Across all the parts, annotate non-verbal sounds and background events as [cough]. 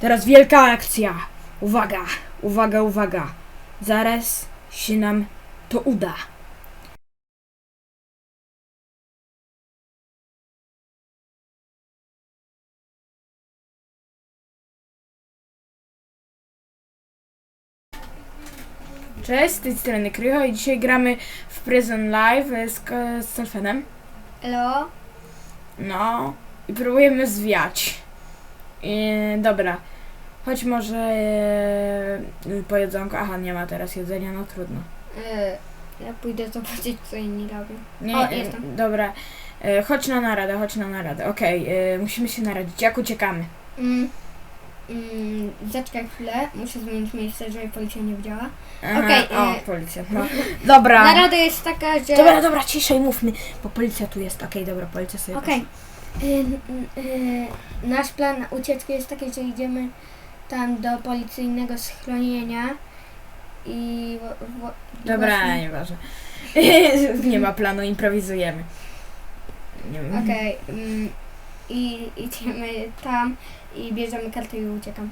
Teraz wielka akcja. Uwaga, uwaga, uwaga. Zaraz się nam to uda. Cześć, z tej strony Krycho i dzisiaj gramy w Prison Live z, z Selfenem. Elo? No, i próbujemy zwiać. I, dobra, choć może e, po jedzonku. Aha, nie ma teraz jedzenia, no trudno. E, ja pójdę zobaczyć, co inni robią. Nie, O, e, jestem. dobra, e, chodź na naradę, chodź na naradę. Okej, e, musimy się naradzić. Jak uciekamy? Mm, mm, zaczekaj chwilę, muszę zmienić miejsce, żeby policja nie widziała. Aha, Okej, o, e, policja. No. Dobra. [laughs] Narada jest taka, że... Dobra, dobra, ciszej mówmy, bo policja tu jest. Okej, dobra, policja sobie Okej. Y, y, y, nasz plan ucieczki jest taki, że idziemy tam do policyjnego schronienia i... wo- wo- i Dobra, właśnie- [laughs] nieważne. nie ma planu, improwizujemy. Nie. Okej. mm, I idziemy tam i bierzemy kartę i uciekam.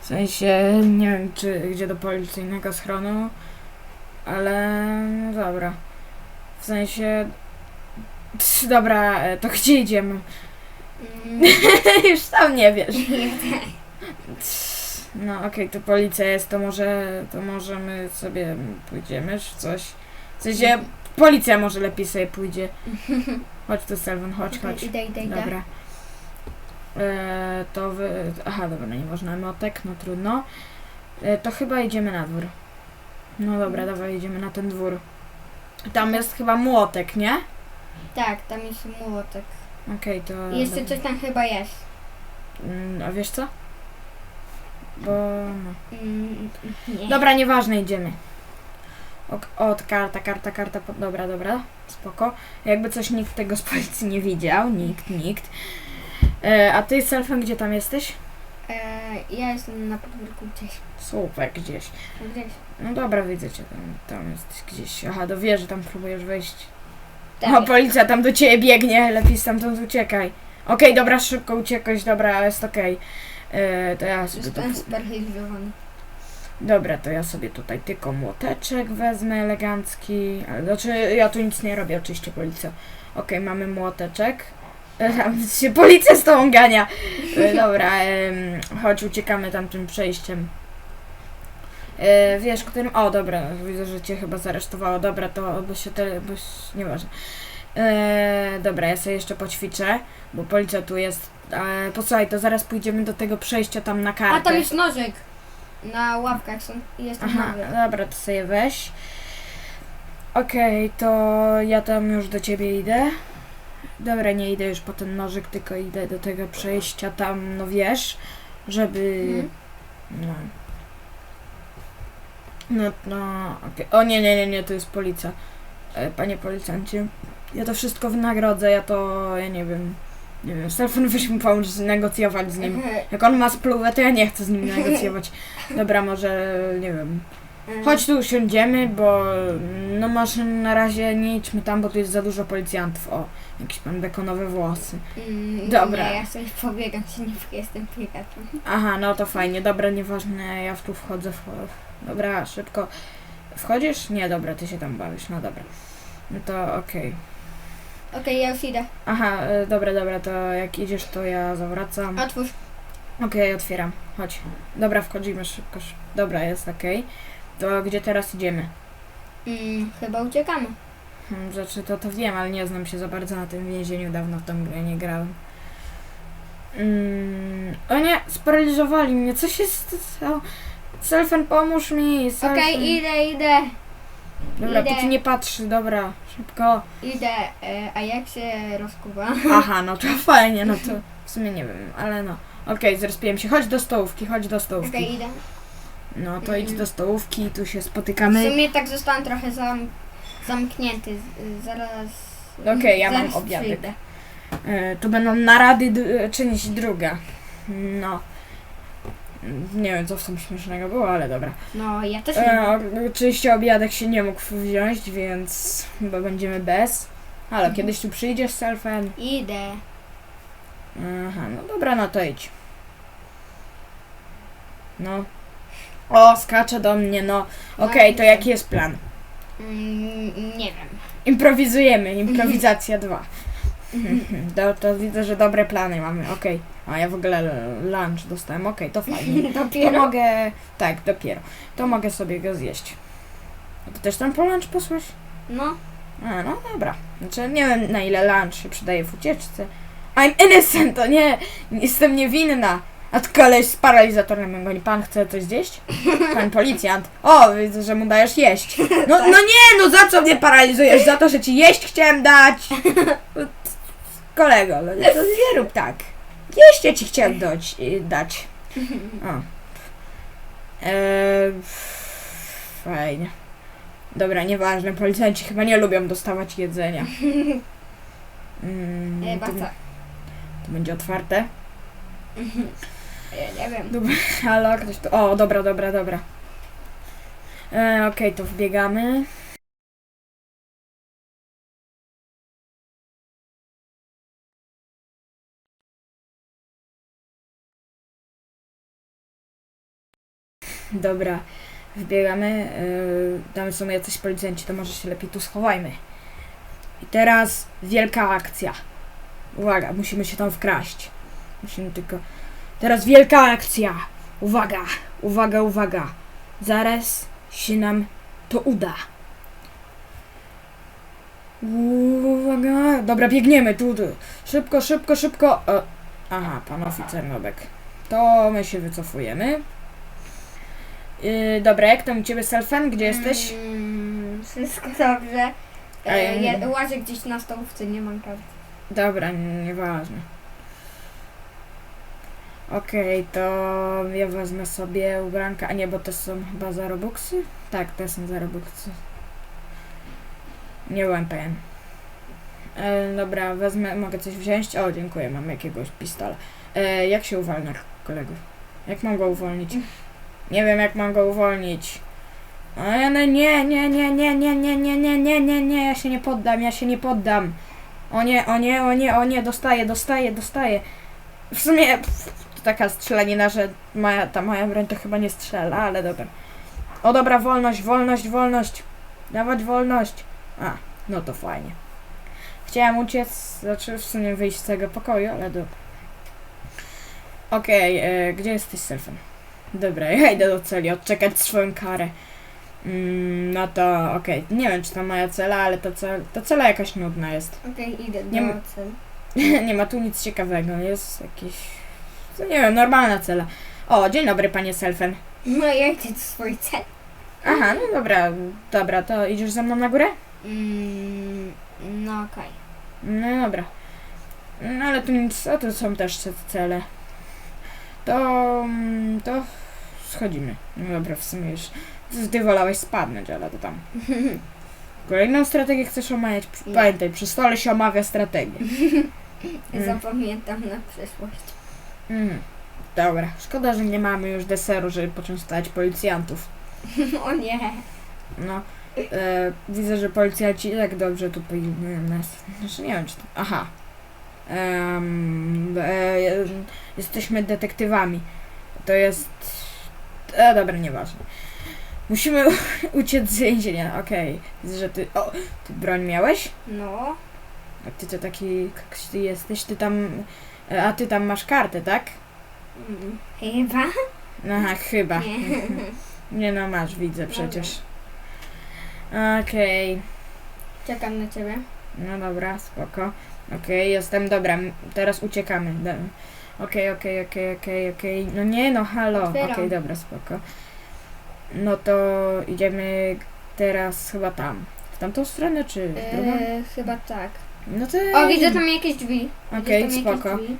W sensie, nie wiem czy gdzie do policyjnego schronu, ale no dobra. W sensie, Psz, [laughs] dobra, e, to gdzie idziemy? Mm, [laughs] Już sam nie wiesz. No okej, to policja jest, to może, to może my sobie pójdziemy czy coś. W sensie, policja może lepiej sobie pójdzie. Chodź tu Selwyn, chodź, chodź. Idę, idę, idę. Dobra. E, to wy... Aha, dobra, nie można emotek, no trudno. E, to chyba idziemy na dwór. No dobra, dawaj, idziemy na ten dwór. Tam jest chyba młotek, nie? Tak, tam jest młotek. Okej, to... I jeszcze coś tam chyba jest. Mm, A wiesz co? Bo... No. Mm, nie. Dobra, nieważne, idziemy. Ok, o, karta, karta, karta. po- Dobra, dobra, spoko. Jakby coś nikt tego z policji nie widział. Nikt, nikt. E, a ty, Selfem, gdzie tam jesteś? E, ja jestem na podwórku gdzieś. Super, gdzieś. Gdzieś. No dobra, widzę cię tam, tam jesteś gdzieś. Aha, do wieży tam próbujesz wejść. Tak. O, policja tam do ciebie biegnie, lepiej stamtąd uciekaj. Okej, dobra, szybko uciekłeś, dobra, jest okej. E, To ja sobie tu... Zostałem sparaliżowany. Dobra, to ja sobie tutaj tylko młoteczek wezmę elegancki. Ale, Znaczy, ja tu nic nie robię, oczywiście, policja. Okej, mamy młoteczek. E, tam się policja z tą gania. E, Dobra, em, chodź, uciekamy tamtym przejściem. E, wiesz, którym... O, dobra, widzę, że cię chyba zaresztowało. Dobra, to bo się te... Bo się, nieważne. E, dobra, ja sobie jeszcze poćwiczę, bo policja tu jest. E, posłuchaj, to zaraz pójdziemy do tego przejścia tam na kartę. A tam jest nożyk. Na ławkach są. Jest tam Aha, nożyk. dobra, to sobie weź. Okej, to ja tam już do ciebie idę. Dobra, nie idę już po ten nożyk, tylko idę do tego przejścia tam, no wiesz, żeby... Mhm. No. No, no, okej. O nie, nie, nie, nie, to jest policja. E, Panie policjancie, ja to wszystko wynagrodzę, ja to, ja nie wiem, nie wiem, Stefan mi pomóc negocjować z nim. [laughs] Jak on ma spluwę, to ja nie chcę z nim negocjować. Dobra, może, nie wiem. Chodź tu usiądziemy, bo no może na razie nie idźmy tam, bo tu jest za dużo policjantów. O, jakiś pan bekonowe włosy. Mm, Dobra. Nie, ja sobie pobiegam się, nie jestem biegaczem. Aha, no to fajnie, dobra, nieważne, ja w tu wchodzę. W, dobra, szybko. Wchodzisz? Nie, dobra, ty się tam bawisz, no dobra. No to okej. Okej, ja już idę. Aha, e, dobra, dobra, to jak idziesz, to ja zawracam. Otwórz. Okej, otwieram, chodź. Dobra, wchodzimy szybko. szy- Dobra, jest okej. To gdzie teraz idziemy? Mm, chyba uciekamy. Hmm, Znaczy to to wiem, ale nie znam się za bardzo na tym więzieniu, dawno w tą grę nie grałem. Mm, o nie, sparaliżowali mnie, co się stało? Selfen, pomóż mi, Selfen. Okej, idę, idę. Dobra, idę. póki nie patrzy, dobra, szybko. Idę. E, a jak się rozkuwa? [laughs] Aha, no to fajnie, no to w sumie nie wiem, ale no. Okej, zrespiłem się, chodź do stołówki, chodź do stołówki. Okej, idę. No to idź do stołówki, tu się W spotykamy. sumie tak zostałem trochę zam, zamknięty. Z- Zaraz... Okej, ja mam zaraz obiadek. przyjdę. E, tu będą narady, d- część druga. No. Nie wiem, co w tym śmiesznego było, ale dobra. No, ja też nie E, mam. oczywiście obiadek się nie mógł wziąć, więc chyba będziemy bez. Ale Mhm. kiedyś tu przyjdziesz, Selfen? Idę. Aha, no dobra, no to idź. No. O, skacze do mnie, no. Okej, to jaki jest plan? Mm, nie wiem. Improwizujemy, improwizacja 2. [laughs] Do, to widzę, że dobre plany mamy, okej. A ja w ogóle l- lunch dostałem, okej, to fajnie. [laughs] To Dopiero. mogę, tak, dopiero. To mogę sobie go zjeść. A ty też tam po lunch posłać? No. A, no dobra. Znaczy, nie wiem na ile lunch się przydaje w ucieczce. I'm innocent, to nie, jestem niewinna. A koleś z paralizatorem goni. Pan chce coś zjeść? Pan policjant. O, widzę, że mu dajesz jeść. No, no nie, no za co mnie paralizujesz? Za to, że ci jeść chciałem dać. Kolego, no to nie rób tak. Jeść ja ci chciałem dać. y, dać. O. Eee, fajnie. Dobra, nieważne, policjanci chyba nie lubią dostawać jedzenia. Mm, Chyba to, tak. to będzie otwarte. Ja nie wiem. [laughs] Halo, ktoś tu. O, dobra, dobra, dobra. E, Okej, to wbiegamy. Dobra, wbiegamy. Yy, tam są jacyś policjanci, to może się lepiej tu schowajmy. I teraz wielka akcja. Uwaga, musimy się tam wkraść. Musimy tylko. Teraz wielka akcja. Uwaga, uwaga, uwaga. Zaraz się nam to uda. Uwaga. Dobra, biegniemy tu. tu. Szybko, szybko, szybko. O. Aha, pan oficer Nobek. To my się wycofujemy. Yy, dobra, jak tam u ciebie selfen? Gdzie jesteś? Mm, wszystko dobrze. E, ja, łażę gdzieś na stołówce, nie mam karty. Dobra, nieważne. Okej, to ja wezmę sobie ubranka. A nie, bo to są chyba za? Tak, to są za. Nie byłem pewien. E, dobra, wezmę, mogę coś wziąć? O, dziękuję, mam jakiegoś pistola. E, jak się uwalnia kolegów? Jak mam go uwolnić? Nie wiem, jak mam go uwolnić. A no nie, nie, nie, nie, nie, nie, nie, nie, nie, nie, nie, ja się nie poddam, ja się nie poddam. O nie, o nie, o nie, o nie, dostaję, dostaję, dostaję. W sumie pff, taka strzelanina, że moja, ta moja broń to chyba nie strzela, ale dobra. O dobra, wolność, wolność, wolność. Dawać wolność. A, no to fajnie. Chciałem uciec, znaczy w sumie wyjść z tego pokoju, ale dobra. Okej, e, gdzie jesteś selfem? Dobra, ja idę do celi, odczekać swoją karę. Mm, no to okej, nie wiem czy to moja cela, ale ta, cel, ta cela jakaś nudna jest. Okej, idę do Nie m- celu. [laughs] nie ma tu nic ciekawego, jest jakiś... No nie wiem, normalna cela. O, dzień dobry panie Selfen. No ja idę do swojej celi. Aha, no dobra, dobra, to idziesz ze mną na górę? Mm, no okej. No dobra. No ale tu nic, a tu są też te cele. To... mm, to... schodzimy. No dobra, w sumie już... Ty wolałeś spadnąć, ale to tam. [laughs] Kolejną strategię chcesz omawiać? Pamiętaj, przy stole się omawia strategię. [laughs] Mm. Zapamiętam na przyszłość. Mm. Dobra, szkoda, że nie mamy już deseru, żeby poczęstować policjantów. [laughs] o nie. No, e, widzę, że policjanci tak dobrze tu pilnują nas. Znaczy nie wiem, czy to... Aha. Em, e, jesteśmy detektywami. To jest... E, dobra, nieważne. Musimy [laughs] uciec z więzienia, okej. Widzę, że ty... O, ty broń miałeś? No. A ty to taki... Jak ty jesteś? Ty tam... A ty tam masz kartę, tak? Chyba? Aha, chyba. Nie. Nie no, masz, widzę przecież. Okej. Czekam na ciebie. No dobra, spoko. Okej, jestem, dobra, m- teraz uciekamy. Da- Okej, okej, okej, okej, okej. No nie, no halo. Okej, Otwieram. dobra, spoko. No to idziemy teraz chyba tam. W tamtą stronę, czy w drugą? E, chyba tak. No to... O, widzę tam jakieś drzwi. Okej, Widzę tam jakieś spoko. drzwi.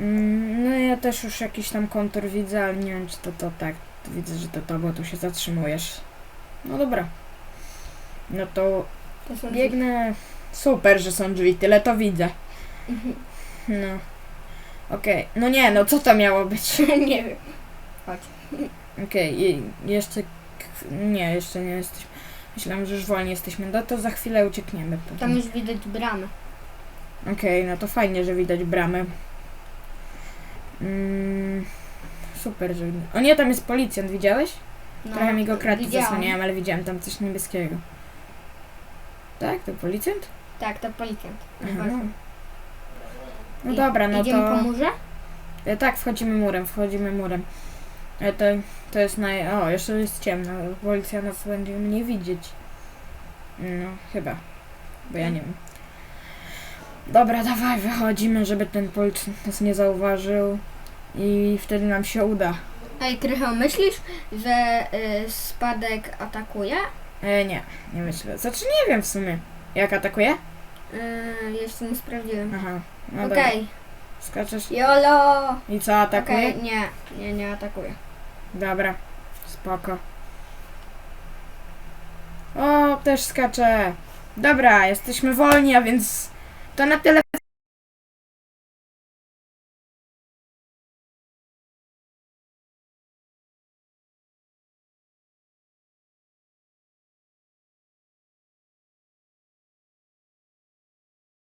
Mm, No ja też już jakiś tam kontur widzę, ale nie wiem, czy to to tak. Widzę, że to to, bo tu się zatrzymujesz. No dobra. No to To są drzwi. Biegnę. Super, że są drzwi, tyle to widzę. Mhm. No. Okej, no nie, no co to miało być? [laughs] nie wiem. Chodź. Okej, i jeszcze. k- Nie, jeszcze nie jesteśmy. Myślałam, że już wolniej jesteśmy. No to za chwilę uciekniemy. Tam Okej, już widać bramę. no to fajnie, że widać bramę. Mm, super, że... O nie, tam jest policjant, widziałeś? No, Trochę mi go kratki widziałam. zasłaniałem, ale widziałem tam coś niebieskiego. Tak? To policjant? Tak, to policjant. Aha, no. No I- dobra, no Idziemy to... po murze? E, tak, wchodzimy murem, wchodzimy murem. E, to, to jest naj... O, jeszcze jest ciemno. Policja nas będzie mnie widzieć. No, chyba. Bo ja nie wiem. Dobra, dawaj, wychodzimy, żeby ten policjant nas nie zauważył. I wtedy nam się uda. Ej, Krycho, myślisz, że y, spadek atakuje? E, nie, nie myślę. Znaczy nie wiem w sumie. Jak atakuje? Y, jeszcze nie sprawdziłem. Aha. No dobra. Skaczesz. jolo! I co, atakuje? Okej, nie, nie, nie atakuje. Dobra, spoko. O, też skacze. Dobra, jesteśmy wolni, a więc to na tyle